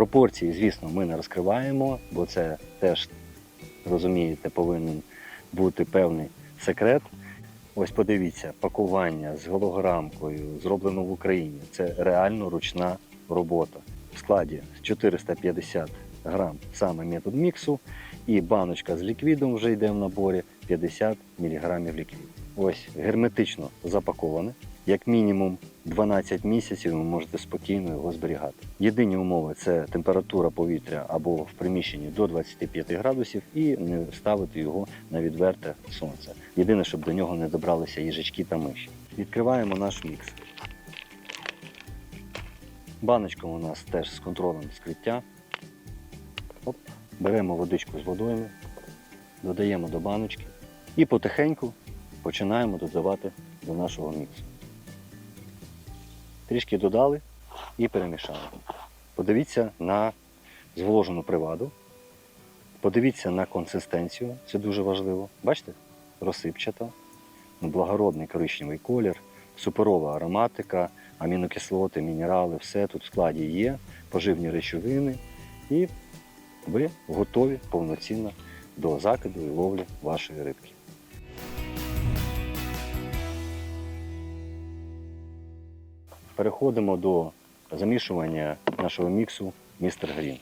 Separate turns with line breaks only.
Пропорції, звісно, ми не розкриваємо, бо це теж, розумієте, повинен бути певний секрет. Ось подивіться, пакування з голограмкою, зроблено в Україні. Це реально ручна робота. В складі 450 грам саме метод міксу, і баночка з ліквідом вже йде в наборі 50 мг ліквіду. Ось герметично запаковане. Як мінімум 12 місяців ви можете спокійно його зберігати. Єдині умови це температура повітря або в приміщенні до 25 градусів і не ставити його на відверте сонце. Єдине, щоб до нього не добралися їжачки та миші. Відкриваємо наш мікс. Баночка у нас теж з контролем скриття. Оп. Беремо водичку з водою, додаємо до баночки і потихеньку починаємо додавати до нашого міксу. Трішки додали і перемішали. Подивіться на зволожену приваду. Подивіться на консистенцію, це дуже важливо. Бачите? Розсипчата, благородний коричневий колір, суперова ароматика, амінокислоти, мінерали, все тут в складі є, поживні речовини, і ви готові повноцінно до закиду і ловлі вашої рибки. Переходимо до замішування нашого міксу Містер Грін.